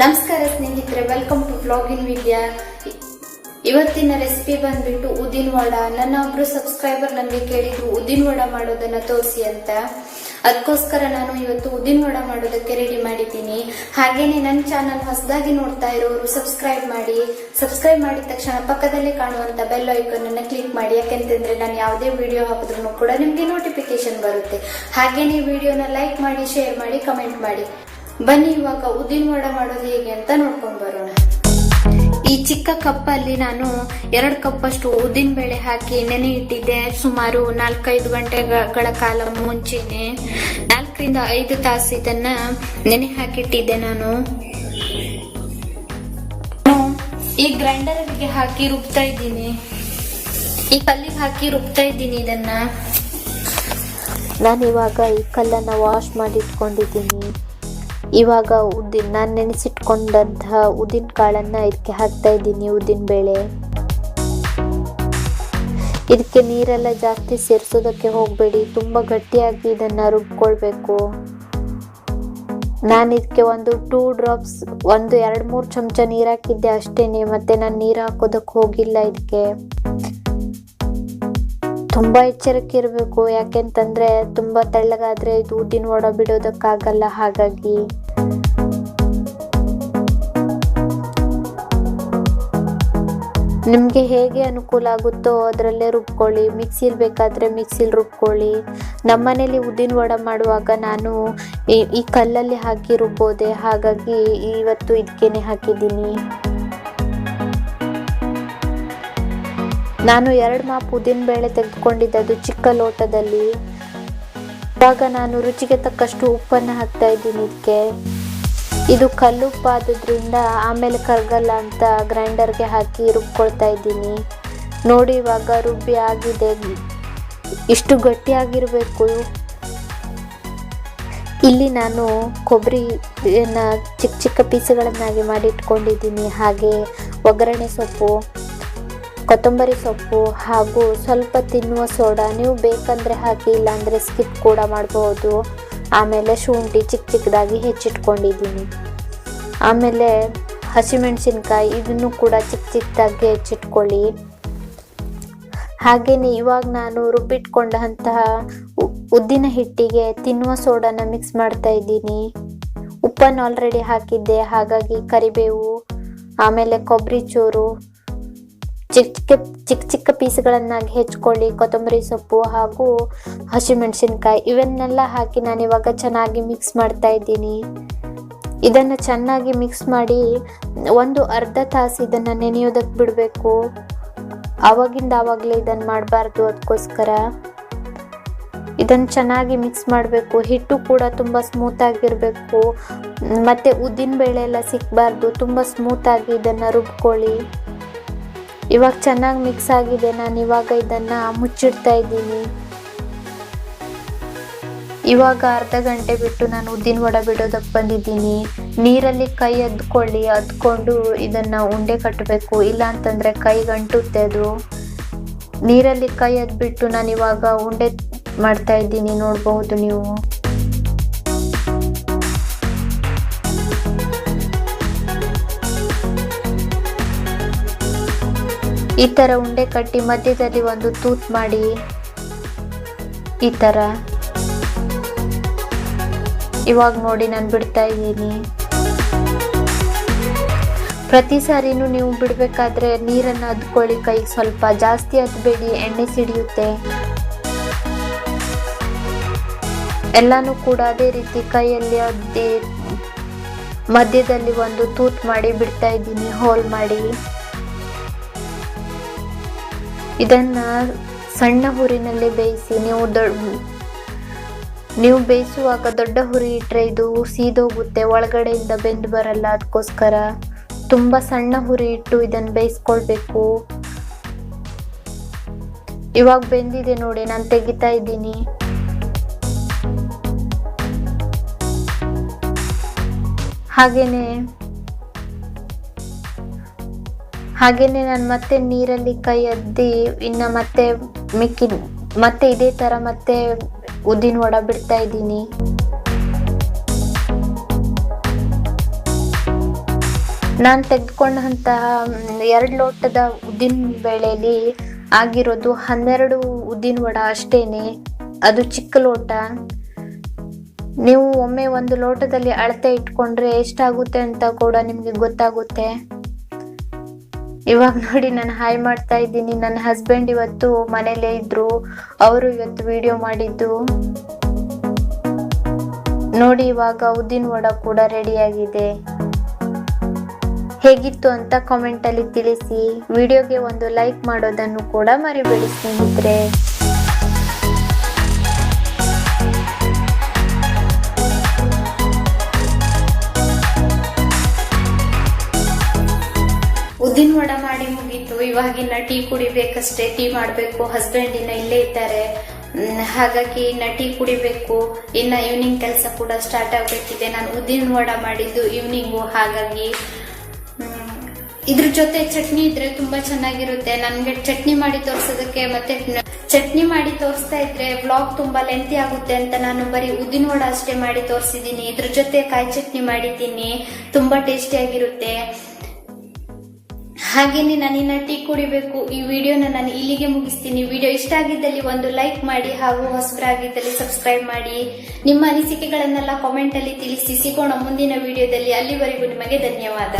ನಮಸ್ಕಾರ ಸ್ನೇಹಿತರೆ welcome to ವ್ಲಾಗಿನ್ ವಿದ್ಯಾ ಇವತ್ತಿನ ರೆಸಿಪಿ ಬಂದ್ಬಿಟ್ಟು ಉದ್ದಿನ ವಡ. ನನ್ನ ಒಬ್ರು ಸಬ್ಸ್ಕ್ರೈಬರ್ ನನಗೆ ಕೇಳಿದ್ರು, ಉದ್ದಿನ ವಡ ಮಾಡೋದನ್ನ ತೋರಿಸಿ ಅಂತ. ಅದಕ್ಕೋಸ್ಕರ ನಾನು ಇವತ್ತು ಉದ್ದಿನ ವಡ ಮಾಡೋದಕ್ಕೆ ರೆಡಿ ಮಾಡಿದ್ದೀನಿ. ಹಾಗೇನೆ ನನ್ನ ಚಾನಲ್ ಹೊಸದಾಗಿ ನೋಡ್ತಾ ಇರೋರು ಸಬ್ಸ್ಕ್ರೈಬ್ ಮಾಡಿ. ಸಬ್ಸ್ಕ್ರೈಬ್ ಮಾಡಿದ ತಕ್ಷಣ ಪಕ್ಕದಲ್ಲೇ ಕಾಣುವಂತ ಬೆಲ್ ಐಕನ್ ಅನ್ನ ಕ್ಲಿಕ್ ಮಾಡಿ. ಯಾಕೆಂತಂದ್ರೆ ನಾನು ಯಾವುದೇ ವಿಡಿಯೋ ಹಾಕಿದ್ರು ಕೂಡ ನಿಮಗೆ ನೋಟಿಫಿಕೇಶನ್ ಬರುತ್ತೆ. ಹಾಗೇನೆ ವಿಡಿಯೋನ ಲೈಕ್ ಮಾಡಿ ಶೇರ್ ಮಾಡಿ ಕಮೆಂಟ್ ಮಾಡಿ. ಬನ್ನಿ ಇವಾಗ ಉದ್ದಿನ ವಡೆ ಮಾಡೋದು ಹೇಗೆ ಅಂತ ನೋಡ್ಕೊಂಡು ಬರೋಣ. ಈ ಚಿಕ್ಕ ಕಪ್ಪಲ್ಲಿ ನಾನು ಎರಡು ಕಪ್ಪಷ್ಟು ಉದ್ದಿನ ಬೇಳೆ ಹಾಕಿ ನೆನೆ ಇಟ್ಟಿದ್ದೆ. ಸುಮಾರು ನಾಲ್ಕೈದು ಗಂಟೆಗಳ ಕಾಲ ಮುಂಚೆನೆ ನಾಲ್ಕರಿಂದ ಐದು ತಾಸು ಇದನ್ನ ನೆನೆ ಹಾಕಿಟ್ಟಿದ್ದೆ ನಾನು. ಈ ಗ್ರೈಂಡರ್ಗೆ ಹಾಕಿ ರುಬ್ತಾ ಇದ್ದೀನಿ. ಈ ಕಲ್ಲಿಗೆ ಹಾಕಿ ರುಬ್ತಾ ಇದ್ದೀನಿ ಇದನ್ನ. ನಾನಿವಾಗ ಈ ಕಲ್ಲನ್ನು ವಾಶ್ ಮಾಡಿ ಇಟ್ಕೊಂಡಿದ್ದೀನಿ ಇವಾಗ ಉದ್ದಿನ ನಾನು ನೆನೆಸಿಟ್ಕೊಂಡಂತಹ ಉದ್ದಿನ ಕಾಳನ್ನು ಇದಕ್ಕೆ ಹಾಕ್ತಾ ಇದ್ದೀನಿ ಉದ್ದಿನ ಬೇಳೆ. ಇದಕ್ಕೆ ನೀರೆಲ್ಲ ಜಾಸ್ತಿ ಸೇರಿಸೋದಕ್ಕೆ ಹೋಗಬೇಡಿ, ತುಂಬ ಗಟ್ಟಿಯಾಗಿ ಇದನ್ನು ರುಬ್ಕೊಳ್ಬೇಕು. ನಾನು ಇದಕ್ಕೆ ಒಂದು ಟೂ ಡ್ರಾಪ್ಸ್ ಒಂದು ಎರಡು ಮೂರು ಚಮಚ ನೀರು ಹಾಕಿದ್ದೆ ಅಷ್ಟೇ ಮತ್ತೆ ನಾನು ನೀರು ಹಾಕೋದಕ್ಕೆ ಹೋಗಿಲ್ಲ ಇದಕ್ಕೆ ತುಂಬಾ ಎಚ್ಚರಿಕೆ ಇರಬೇಕು. ಯಾಕೆಂತಂದ್ರೆ ತುಂಬಾ ತೆಳ್ಳಗಾದ್ರೆ ಇದು ಉದ್ದಿನ ವಡ ಬಿಡೋದಕ್ಕಾಗಲ್ಲ ಹಾಗಾಗಿ. ನಿಮಗೆ ಹೇಗೆ ಅನುಕೂಲ ಆಗುತ್ತೋ ಅದರಲ್ಲೇ ರುಬ್ಕೊಳ್ಳಿ. ಮಿಕ್ಸಿಲ್ ಬೇಕಾದರೆ ಮಿಕ್ಸಿಲ್ ರುಬ್ಕೊಳ್ಳಿ. ನಮ್ಮನೇಲಿ ಉದ್ದಿನ ವಡ ಮಾಡುವಾಗ ನಾನು ಈ ಕಲ್ಲಲ್ಲಿ ಹಾಕಿ ರುಬ್ಬೋದೆ. ಹಾಗಾಗಿ ಇವತ್ತು ಇದಕ್ಕೇನೆ ಹಾಕಿದ್ದೀನಿ. ನಾನು ಎರಡು ಮಾಪ್ ಉದ್ದಿನ ಬೇಳೆ ತೆಗೆದುಕೊಂಡಿದ್ದದು ಚಿಕ್ಕ ಲೋಟದಲ್ಲಿ. ಇವಾಗ ನಾನು ರುಚಿಗೆ ತಕ್ಕಷ್ಟು ಉಪ್ಪನ್ನು ಹಾಕ್ತಾ ಇದ್ದೀನಿ ಇದಕ್ಕೆ. ಇದು ಕಲ್ಲುಪ್ಪು ಆದ್ರಿಂದ ಆಮೇಲೆ ಕರಗಲ್ಲ ಅಂತ ಗ್ರೈಂಡರ್ಗೆ ಹಾಕಿ ರುಬ್ಕೊಳ್ತಾ ಇದ್ದೀನಿ. ನೋಡಿ ಇವಾಗ ರುಬ್ಬಿ ಆಗಿದೆ. ಇಷ್ಟು ಗಟ್ಟಿಯಾಗಿರಬೇಕು. ಇಲ್ಲಿ ನಾನು ಕೊಬ್ಬರಿಯನ್ನು ಚಿಕ್ಕ ಚಿಕ್ಕ ಪೀಸುಗಳನ್ನಾಗಿ ಮಾಡಿ ಇಟ್ಕೊಂಡಿದ್ದೀನಿ. ಹಾಗೆ ಒಗ್ಗರಣೆ ಸೊಪ್ಪು. ಕೊತ್ತಂಬರಿ ಸೊಪ್ಪು ಹಾಗೂ ಸ್ವಲ್ಪ ತಿನ್ನುವ ಸೋಡಾ ನೀವು ಬೇಕಂದರೆ ಹಾಕಿ, ಇಲ್ಲಾಂದರೆ ಸ್ಕಿಪ್ ಕೂಡ ಮಾಡಬಹುದು. ಆಮೇಲೆ ಶುಂಠಿ ಚಿಕ್ಕ ಚಿಕ್ಕದಾಗಿ ಹೆಚ್ಚಿಟ್ಕೊಂಡಿದ್ದೀನಿ. ಆಮೇಲೆ ಹಸಿಮೆಣಸಿನ್ಕಾಯಿ ಇದನ್ನು ಕೂಡ ಚಿಕ್ಕ ಚಿಕ್ಕದಾಗಿ ಹೆಚ್ಚಿಟ್ಕೊಳ್ಳಿ. ಹಾಗೆಯೇ ಇವಾಗ ನಾನು ರುಬ್ಬಿಟ್ಕೊಂಡಂತಹ ಉದ್ದಿನ ಹಿಟ್ಟಿಗೆ ತಿನ್ನುವ ಸೋಡಾನ ಮಿಕ್ಸ್ ಮಾಡ್ತಾ ಇದ್ದೀನಿ. ಉಪ್ಪನ್ನು ಆಲ್ರೆಡಿ ಹಾಕಿದ್ದೆ, ಹಾಗಾಗಿ ಕರಿಬೇವು, ಆಮೇಲೆ ಕೊಬ್ಬರಿ ಚೂರು ಚಿಕ್ಕ ಚಿಕ್ಕ ಚಿಕ್ಕ ಚಿಕ್ಕ ಪೀಸ್ಗಳನ್ನಾಗಿ ಹೆಚ್ಕೊಳ್ಳಿ, ಕೊತ್ತಂಬರಿ ಸೊಪ್ಪು ಹಾಗೂ ಹಸಿಮೆಣಸಿನ್ಕಾಯಿ, ಇವನ್ನೆಲ್ಲ ಹಾಕಿ ನಾನು ಇವಾಗ ಚೆನ್ನಾಗಿ ಮಿಕ್ಸ್ ಮಾಡ್ತಾ ಇದ್ದೀನಿ. ಇದನ್ನು ಚೆನ್ನಾಗಿ ಮಿಕ್ಸ್ ಮಾಡಿ ಒಂದು ಅರ್ಧ ತಾಸು ಇದನ್ನು ನೆನೆಯೋದಕ್ಕೆ ಬಿಡಬೇಕು. ಆವಾಗಿಂದ ಆವಾಗಲೇ ಇದನ್ನು ಮಾಡಬಾರ್ದು ಅದಕ್ಕೋಸ್ಕರ ಇದನ್ನು ಚೆನ್ನಾಗಿ ಮಿಕ್ಸ್ ಮಾಡಬೇಕು. ಹಿಟ್ಟು ಕೂಡ ತುಂಬ ಸ್ಮೂತಾಗಿರಬೇಕು ಮತ್ತು ಉದ್ದಿನ ಬೇಳೆ ಎಲ್ಲ ಸಿಕ್ಕಬಾರ್ದು ತುಂಬ ಸ್ಮೂತಾಗಿ ಇದನ್ನು ರುಬ್ಕೊಳ್ಳಿ. ಇವಾಗ ಚೆನ್ನಾಗಿ ಮಿಕ್ಸ್ ಆಗಿದೆ, ನಾನು ಇವಾಗ ಇದನ್ನು ಮುಚ್ಚಿಡ್ತಾ ಇದ್ದೀನಿ. ಇವಾಗ ಅರ್ಧ ಗಂಟೆ ಬಿಟ್ಟು ನಾನು ಉದ್ದಿನ ವಡ ಬಿಡೋದಕ್ಕೆ ಬಂದಿದ್ದೀನಿ. ನೀರಲ್ಲಿ ಕೈ ಅದ್ಕೊಳ್ಳಿ, ಅದ್ಕೊಂಡು ಇದನ್ನು ಉಂಡೆ ಕಟ್ಟಬೇಕು ಇಲ್ಲ ಅಂತಂದ್ರೆ ಕೈ ಗಂಟುತ್ತೆ ಅದು. ನೀರಲ್ಲಿ ಕೈ ಅದ್ಬಿಟ್ಟು ನಾನು ಇವಾಗ ಉಂಡೆ ಮಾಡ್ತಾ ಇದ್ದೀನಿ, ನೋಡಬಹುದು ನೀವು. ಈ ಥರ ಉಂಡೆ ಕಟ್ಟಿ ಮಧ್ಯದಲ್ಲಿ ಒಂದು ತೂತ್ ಮಾಡಿ. ಈ ಥರ ಇವಾಗ ನೋಡಿ ನಾನು ಬಿಡ್ತಾ ಇದ್ದೀನಿ. ಪ್ರತಿ ಸಾರಿನೂ ನೀವು ಬಿಡಬೇಕಾದ್ರೆ ನೀರನ್ನು ಅದ್ಕೊಳ್ಳಿ ಕೈಗೆ ಸ್ವಲ್ಪ ಜಾಸ್ತಿ ಅದ್ಬೇಡಿ, ಎಣ್ಣೆ ಸಿಡಿಯುತ್ತೆ. ಎಲ್ಲಾನು ಕೂಡ ಅದೇ ರೀತಿ ಕೈಯಲ್ಲಿ ಅದ್ದಿ ಮಧ್ಯದಲ್ಲಿ ಒಂದು ತೂತ್ ಮಾಡಿ ಬಿಡ್ತಾ ಇದ್ದೀನಿ, ಹೋಲ್ ಮಾಡಿ. ಇದನ್ನ ಸಣ್ಣ ಹುರಿನಲ್ಲಿ ಬೇಯಿಸಿ ನೀವು ದೊಡ್ಡ ನೀವು ಬೇಯಿಸುವಾಗ ದೊಡ್ಡ ಹುರಿ ಇಟ್ಟರೆ ಇದು ಸೀದೋಗುತ್ತೆ, ಒಳಗಡೆಯಿಂದ ಬೆಂದು ಬರಲ್ಲ. ಅದಕ್ಕೋಸ್ಕರ ತುಂಬ ಸಣ್ಣ ಹುರಿ ಇಟ್ಟು ಇದನ್ನು ಬೇಯಿಸ್ಕೊಳ್ಬೇಕು. ಇವಾಗ ಬೆಂದಿದೆ ನೋಡಿ, ನಾನು ತೆಗಿತಾ ಇದ್ದೀನಿ. ಹಾಗೇನೆ ಹಾಗೇನೆ ನಾನು ಮತ್ತೆ ನೀರಲ್ಲಿ ಕೈ ಅದ್ದಿ ಇನ್ನ ಮತ್ತೆ ಮಿಕ್ಕಿ ಮತ್ತೆ ಇದೇ ತರ ಮತ್ತೆ ಉದ್ದಿನ ವಡ ಬಿಡ್ತಾ ಇದ್ದೀನಿ. ನಾನು ತೆಗೆದುಕೊಂಡಂತಹ ಎರಡು ಲೋಟದ ಉದ್ದಿನ ಬೇಳೆಲಿ ಆಗಿರೋದು ಹನ್ನೆರಡು ಉದ್ದಿನ ವಡ ಅಷ್ಟೇನೆ. ಅದು ಚಿಕ್ಕ ಲೋಟ. ನೀವು ಒಮ್ಮೆ ಒಂದು ಲೋಟದಲ್ಲಿ ಅಳತೆ ಇಟ್ಕೊಂಡ್ರೆ ಎಷ್ಟಾಗುತ್ತೆ ಅಂತ ಕೂಡ ನಿಮಗೆ ಗೊತ್ತಾಗುತ್ತೆ. ಇವಾಗ ನೋಡಿ ನಾನು ಹಾಯ್ ಮಾಡ್ತಾ ಇದ್ದೀನಿ. ನನ್ನ ಹಸ್ಬೆಂಡ್ ಇವತ್ತು ಮನೇಲೇ ಇದ್ರು. ಅವರು ಇವತ್ತು ವಿಡಿಯೋ ಮಾಡಿದ್ದು. ನೋಡಿ ಇವಾಗ ಉದ್ದಿನ ವಡ ಕೂಡ ರೆಡಿಯಾಗಿದೆ ಹೇಗಿತ್ತು ಅಂತ ಕಾಮೆಂಟಲ್ಲಿ ತಿಳಿಸಿ. ವಿಡಿಯೋಗೆ ಒಂದು ಲೈಕ್ ಮಾಡೋದನ್ನು ಕೂಡ ಮರಿಬೇಡಿ ಸ್ನೇಹಿತರೆ. ಉದ್ದಿನ ವಡ ಮಾಡಿ ಮುಗೀತು. ಇವಾಗಿನ ಟೀ ಕುಡಿಬೇಕಷ್ಟೇ, ಟೀ ಮಾಡಬೇಕು. ಹಸ್ಬೆಂಡ್ ಇನ್ನ ಇಲ್ಲೇ ಇದ್ದಾರೆ. ಹಾಗಾಗಿ ಇನ್ನ ಟೀ ಕುಡಿಬೇಕು. ಇನ್ನ ಈವ್ನಿಂಗ್ ಕೆಲಸ ಕೂಡ ಸ್ಟಾರ್ಟ್ ಆಗಬೇಕಿದೆ. ನಾನು ಉದ್ದಿನ ವಡ ಮಾಡಿದ್ದು ಈವ್ನಿಂಗು ಹಾಗಾಗಿ ಇದ್ರ ಜೊತೆ ಚಟ್ನಿ ಇದ್ರೆ ತುಂಬಾ ಚೆನ್ನಾಗಿರುತ್ತೆ. ನನ್ಗೆ ಚಟ್ನಿ ಮಾಡಿ ತೋರಿಸೋದಕ್ಕೆ ಮತ್ತೆ ಚಟ್ನಿ ಮಾಡಿ ತೋರಿಸ್ತಾ ಇದ್ರೆ ಬ್ಲಾಗ್ ತುಂಬಾ ಲೆಂತಿ ಆಗುತ್ತೆ ಅಂತ ನಾನು ಬರೀ ಉದ್ದಿನ ವಡ ಅಷ್ಟೇ ಮಾಡಿ ತೋರಿಸಿದೀನಿ. ಇದ್ರ ಜೊತೆ ಕಾಯಿ ಚಟ್ನಿ ಮಾಡಿದ್ದೀನಿ. ತುಂಬಾ ಟೇಸ್ಟಿಯಾಗಿರುತ್ತೆ ಹಾಗೇನೆ ನಾನಿನ್ನ ಟೀ ಕುಡಿಬೇಕು. ಈ ವಿಡಿಯೋನ ನಾನು ಇಲ್ಲಿಗೆ ಮುಗಿಸ್ತೀನಿ. ವಿಡಿಯೋ ಇಷ್ಟ ಆಗಿದ್ದಲ್ಲಿ ಒಂದು ಲೈಕ್ ಮಾಡಿ ಹಾಗೂ ಹೊಸಬರಾಗಿದ್ದಲ್ಲಿ ಸಬ್ಸ್ಕ್ರೈಬ್ ಮಾಡಿ. ನಿಮ್ಮ ಅನಿಸಿಕೆಗಳನ್ನೆಲ್ಲ ಕಾಮೆಂಟ್ ಅಲ್ಲಿ ತಿಳಿಸಿ. ಸಿಗೋಣ ಮುಂದಿನ ವಿಡಿಯೋದಲ್ಲಿ. ಅಲ್ಲಿವರೆಗೂ ನಿಮಗೆ ಧನ್ಯವಾದ.